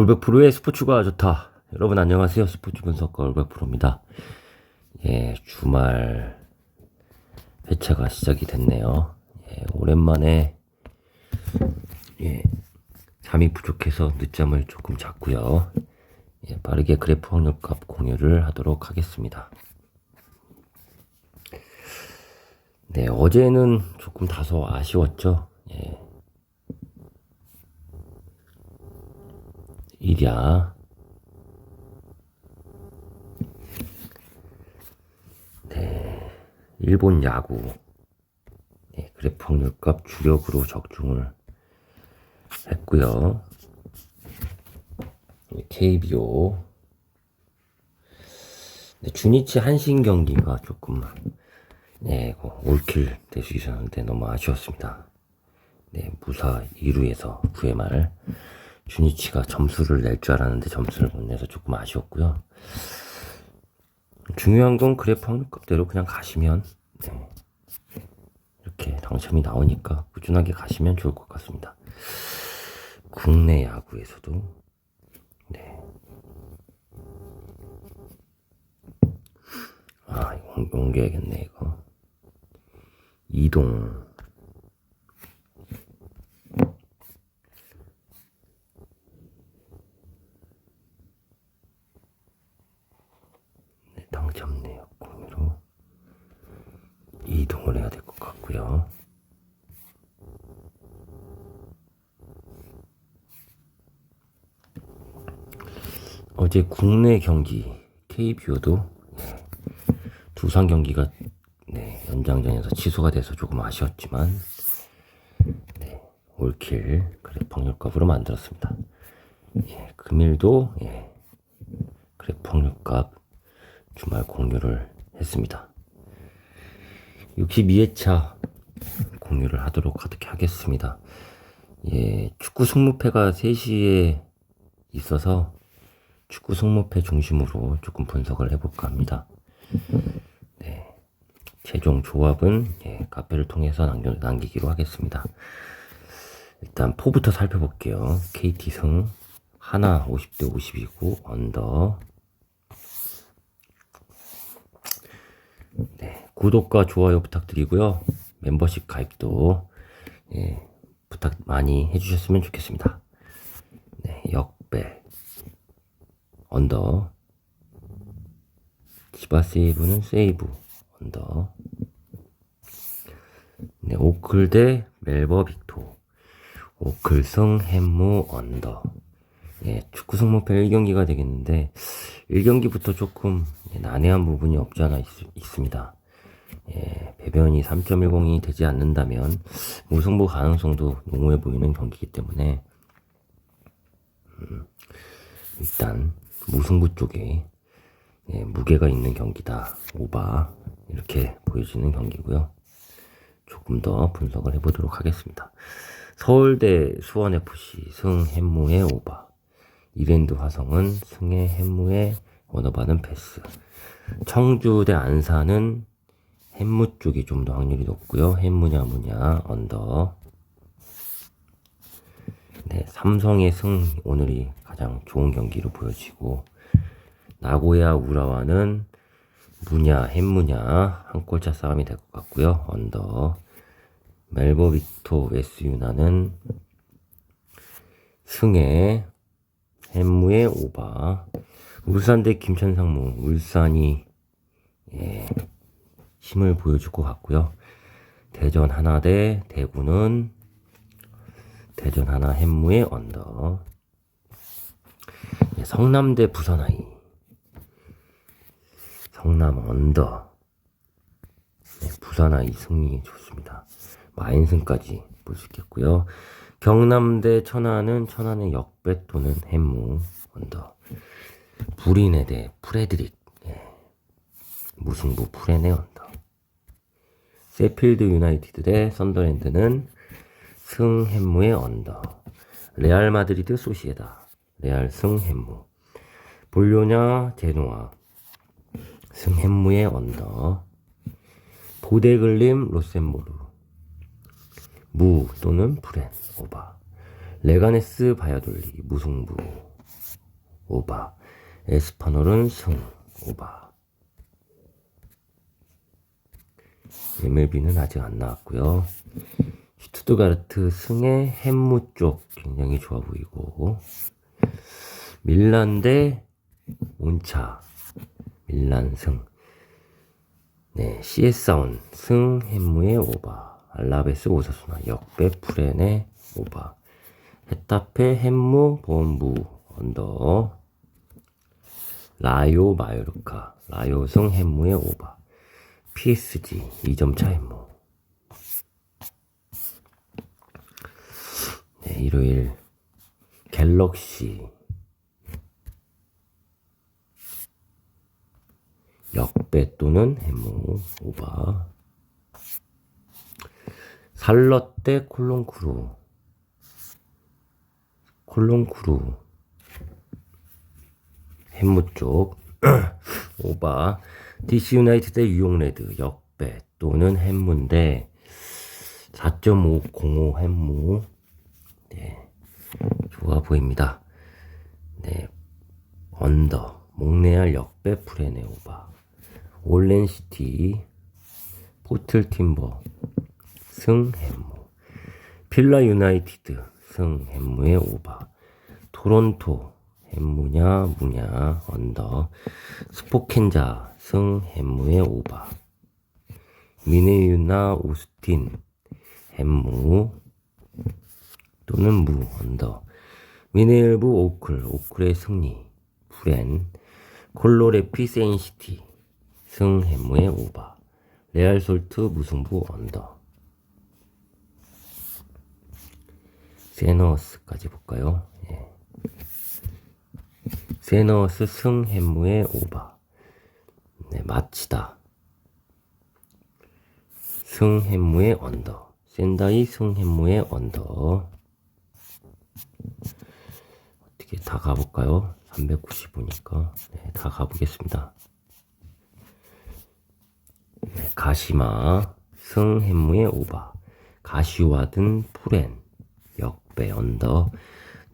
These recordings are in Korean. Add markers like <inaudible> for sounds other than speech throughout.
올백프로의 스포츠가 좋다. 여러분 안녕하세요. 스포츠 분석가 올백프로입니다. 예, 주말 회차가 시작이 됐네요. 예, 오랜만에 예, 잠이 부족해서 늦잠을 조금 잤고요. 예, 빠르게 그래프 확률값 공유를 하도록 하겠습니다. 네, 어제는 조금 다소 아쉬웠죠. 예. 일야 네, 일본 야구 네, 그래프 확률값 주력으로 적중을 했고요. KBO 네, 주니치 한신 경기가 조금 네, 그 올킬 될수 있었는데 너무 아쉬웠습니다. 네, 무사 2루에서 9회 말 주니치가 점수를 낼 줄 알았는데 점수를 못 내서 조금 아쉬웠고요. 중요한 건 그래프 확률값대로 그냥 가시면 네, 이렇게 당첨이 나오니까 꾸준하게 가시면 좋을 것 같습니다. 국내 야구에서도 네. 아 이거 옮겨야겠네 이거 이동 네, 당첨 내역 공유로 이동을 해야 될 것 같고요. 어제 국내 경기 KBO도 네, 두산 경기가 네, 연장전에서 취소가 돼서 조금 아쉬웠지만 네, 올킬 그래 확률값으로 만들었습니다. 예, 금일도 예, 그래 확률값 주말 공유를 했습니다. 62회차 공유를 하도록 하게 하겠습니다. 예, 축구 승무패가 3시에 있어서 축구 승무패 중심으로 조금 분석을 해볼까 합니다. 네. 최종 조합은 예, 카페를 통해서 남겨, 남기기로 하겠습니다. 일단 포부터 살펴볼게요. KT 승 하나 50대 50이고 언더 네, 구독과 좋아요 부탁드리고요. 멤버십 가입도 예, 부탁 많이 해주셨으면 좋겠습니다. 네, 역배 언더 지바 세이브는 세이브 언더 네, 오클 대 멜버 빅토 오클승 햄무 언더 예, 축구 승무패 1경기가 되겠는데 1경기부터 조금 난해한 부분이 없지 않아 있, 습니다 예, 배변이 3.10이 되지 않는다면 무승부 가능성도 농후해 보이는 경기이기 때문에 음, 일단 무승부 쪽에 예, 무게가 있는 경기다 오바 이렇게 보여지는 경기고요. 조금 더 분석을 해보도록 하겠습니다. 서울대 수원FC 승 햄무의 오바 이랜드 화성은 승의 햄무의 원어받은 패스 청주대 안산은 햄무 쪽이 좀 더 확률이 높고요. 햄무냐 무냐 언더 네, 삼성의 승 오늘이 가장 좋은 경기로 보여지고 나고야 우라와는 무냐 햄무냐 한 골차 싸움이 될 것 같고요. 언더 멜버 빅토 웨스 유나는 승에 햄무의 오바 울산 대 김천상무 울산이 예, 힘을 보여줄 것 같고요. 대전 하나 대 대구는 대전 하나 햄무의 언더 예, 성남 대 부산 아이 성남 언더 네, 부산 아이 승리 좋습니다. 마인승까지 볼 수 있겠고요. 경남 대 천안은 천안의 역배 또는 햄무 언더 불인에 대 프레드릭 예. 무승부 프레네 언더 세필드 유나이티드 대 선더랜드는 승 햄무의 언더 레알 마드리드 소시에다. 레알 승 햄무. 볼료냐 제노아. 승 햄무의 언더. 보데글림 로센보르. 무 또는 프렌 오바. 레가네스 바야돌리 무승부 오바. 에스파놀은 승, 오바. MLB는 아직 안 나왔고요. 슈투트가르트 승의 햄무 쪽 굉장히 좋아 보이고. 밀란 대 온차. 밀란 승. 네, CS사운 승 햄무의 오바. 알라베스 오사수나 역배 프렌의 오바. 헤타페 햄무 본부 언더. 라요 마요르카. 라요 승 햄무의 오바 PSG 2점 차 햄무 네, 일요일 갤럭시 역배 또는 해무 오바. 살럿대 콜롱크루. 콜롱크루. 햄무 쪽 <clears throat> 오바 DC 유나이티드 대 유용 레드 역배 또는 햄무인데 4.505 햄무. 네 좋아 보입니다. 네 언더 몽레알 역배 프레네 오바 올렌시티 포틀 팀버 승 햄무. 필라 유나이티드 승 햄무의 오바. 토론토 햄무냐 무냐 언더. 스포켄자 승 햄무의 오바. 미네유나 오스틴 햄무 또는 무 언더. 미네일부 오클 오클의 승리. 브렌 콜로레피 세인시티 승해무의 오바. 레알 솔트 무승부 언더. 세너스까지 볼까요? 예. 세너스 승해무의 오바 네, 마치다. 승해무의 언더. 센다이 승해무의 언더. 어떻게 다 가볼까요? 395니까. 네, 다 가보겠습니다. 네, 가시마. 승햄무의 오바. 가시와든 프렌. 역배 언더.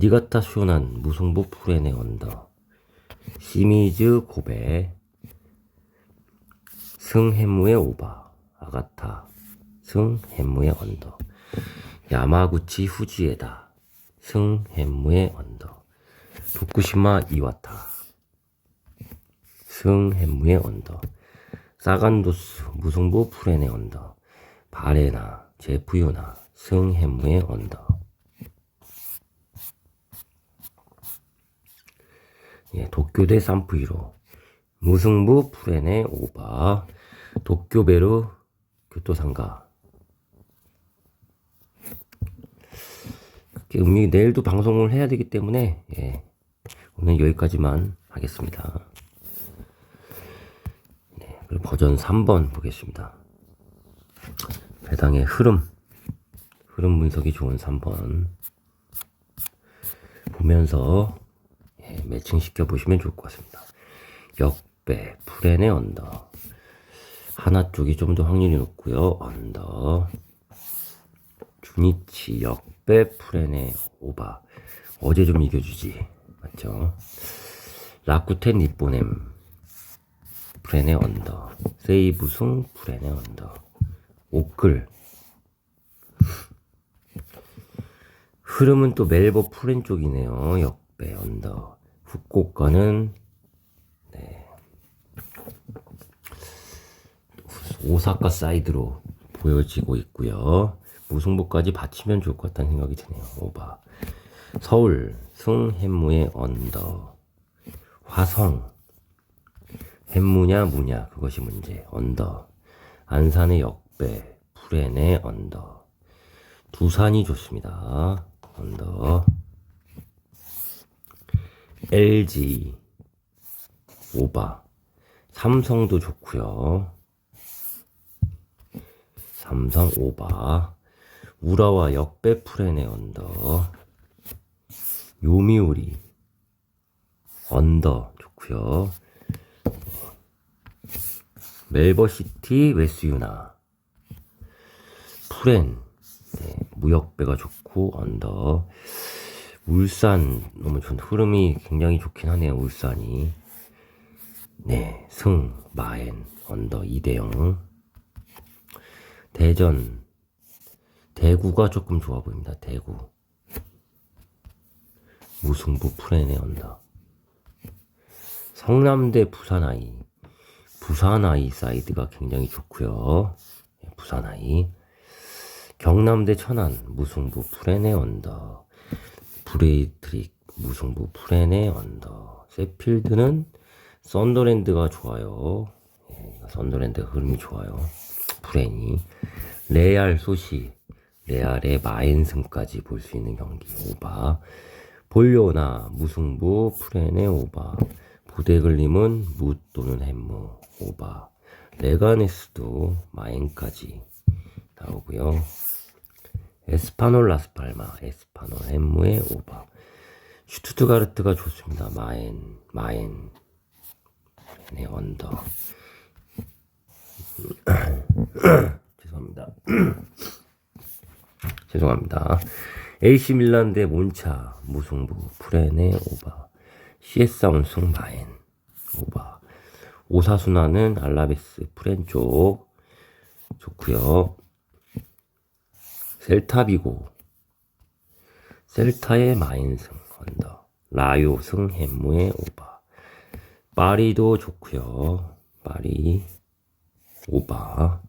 니가타 쇼난 무승부 프렌의 언더. 시미즈 고베 승햄무의 오바 아가타 승햄무의 언더 야마구치 후지에다 승햄무의 언더 도쿠시마 이와타 승햄무의 언더 사간도스 무승부 프렌의 언더 바레나 제프유나 승햄무의 언더. 예, 도쿄대 산프이로 무승부 프렌의 오바 도쿄베르 교토상가 음미 내일도 방송을 해야 되기 때문에 예, 오늘 여기까지만 하겠습니다. 네, 그리고 버전 3번 보겠습니다. 배당의 흐름, 흐름 분석이 좋은 3번 보면서 예, 매칭시켜 보시면 좋을 것 같습니다. 역배, 프렌의 언더 하나 쪽이 좀 더 확률이 높고요. 언더. 주니치 역배 프렌의 오바. 어제 좀 이겨주지. 맞죠? 라쿠텐 니뽀넴. 프렌의 언더. 세이브승 프렌의 언더. 오클. 흐름은 또 멜버 프렌 쪽이네요. 역배 언더. 후쿠오카는 네. 오사카 사이드로 보여지고 있고요. 무승부까지 받치면 좋을 것 같다는 생각이 드네요. 오바. 서울 승햄무의 언더. 화성. 햄무냐 무냐. 그것이 문제. 언더. 안산의 역배. 불엔의 언더. 두산이 좋습니다. 언더. LG 오바. 삼성도 좋고요 삼성 오바 우라와 역배 프렌의 언더 요미우리 언더 좋고요. 멜버시티 웨스유나 프렌 네, 무역배가 좋고 언더 울산 너무 좋은 흐름이 굉장히 좋긴 하네요. 울산이. 네, 승, 마엔, 언더 2대0. 대전, 대구가 조금 좋아 보입니다. 대구. 무승부 프레네 언더. 성남대 부산아이. 부산아이 사이드가 굉장히 좋고요. 예, 부산아이. 경남대 천안 무승부 프레네 언더. 브레이트릭 무승부 프레네 언더. 세필드는 썬더랜드가 좋아요. 예, 썬더랜드 흐름이 좋아요. 프렌이. 레알 소시. 레알의 마엔승까지 볼 수 있는 경기. 오바. 볼요나 무승부 프렌의 오바. 보데글림은 무 또는 햄무 오바. 레가네스도 마엔까지 나오고요. 에스파놀 라스팔마, 에스파놀 햄무의 오바. 슈투트가르트가 좋습니다. 마엔, 마엔. 네, 언더. <coughs> 죄송합니다. <coughs> 죄송합니다. AC 밀란 대 몬차, 무승부, 프렌의 오바. CS 운승 마엔, 오바. 오사수나는 알라베스, 프렌 쪽. 좋고요 셀타비고, 셀타의 마인승, 언더. 라요승, 햄무의 오바. 파리도 좋고요 파리, 오바.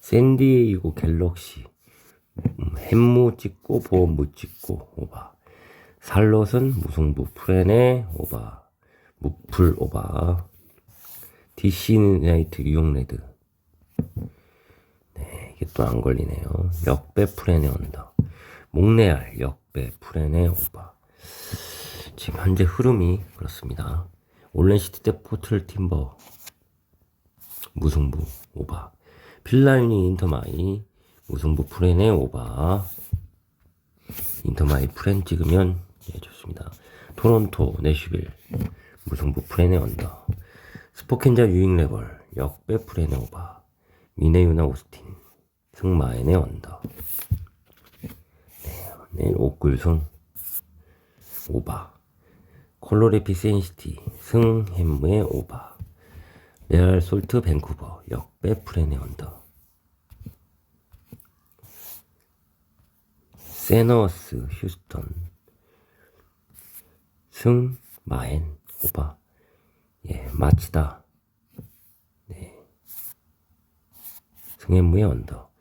샌디에이고 갤럭시. 음, 햄무 찍고 보험 못 찍고 오바. 살롯은 무승부 프렌의 오바. 무풀 오바. DC 나이트 뉴욕 레드. 네, 이게 또 안 걸리네요. 역배 프렌의 언더. 목레알 역배 프렌의 오바. 지금 현재 흐름이 그렇습니다. 올렌시티 대 포틀 팀버 무승부 오바. 필라유니 인터마이 무승부 프렌의 오바. 인터마이 프렌 찍으면 예, 좋습니다. 토론토 내슈빌 무승부 프렌의 언더. 스포켄자 유잉 레벌 역배 프렌의 오바. 미네유나 오스틴 승마엔의 언더. 네, 내일 옥굴승 오바. 콜로레피 센시티 승 햄무의 오바. 레알 솔트 밴쿠버 역배 프렌의 언더. 세너스 휴스턴. 승 마엔 오바. 예 마치다. 네. 승현무의 언더.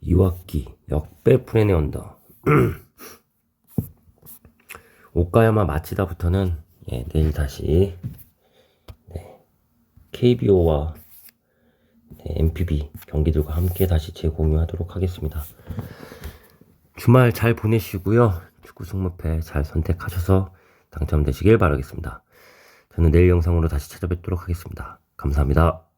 이와키 역배 프렌의 언더. <clears throat> 오카야마 마치다부터는 예 내일 다시 네 KBO와 네, MPB 경기들과 함께 다시 재공유하도록 하겠습니다. 주말 잘 보내시고요. 축구 승무패 잘 선택하셔서 당첨되시길 바라겠습니다. 저는 내일 영상으로 다시 찾아뵙도록 하겠습니다. 감사합니다.